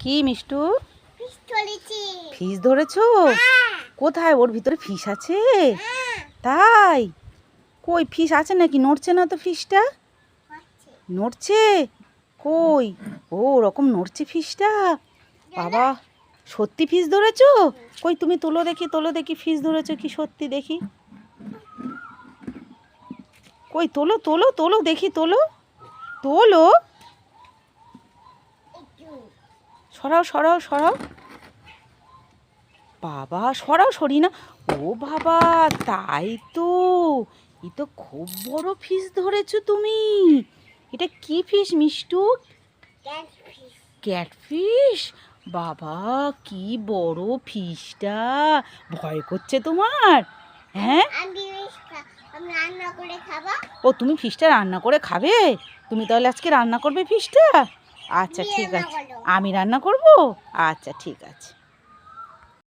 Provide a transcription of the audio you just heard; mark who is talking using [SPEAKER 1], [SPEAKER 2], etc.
[SPEAKER 1] কি মিষ্টু?
[SPEAKER 2] ফিস
[SPEAKER 1] ধরেছো।
[SPEAKER 2] হ্যাঁ,
[SPEAKER 1] কোথায়? ওর ভিতরে ফিস আছে? তাই? কই ফিস আছে নাকি? নড়ছে না তো ফিসটা? নড়ছে। কই? ও ওরকম নড়ছে ফিসটা? বাবা সত্যি ফিস ধরেছো? কই তুমি তোলো দেখি তোলো দেখি ফিস ধরেছো কি সত্যি দেখি। কই তোলো তোলো তোলো দেখি তোলো। তোলো? সরাও সরাও সরাও। বাবা সরাও সরি না ও বাবা তাই তো। এ তো খুব বড় ফিস ধরেছ তুমি। এটা কি ফিস মিষ্টু? ক্যাটফিশ। বাবা কি বড় ফিসটা। ভয় করছে তোমার? হ্যাঁ? ও তুমি ফিসটা রান্না করে খাবে? তুমি তাহলে আজকে রান্না করবে ফিসটা? আচ্ছা ঠিক আছে। আমি রান্না করব? আচ্ছা ঠিক আছে।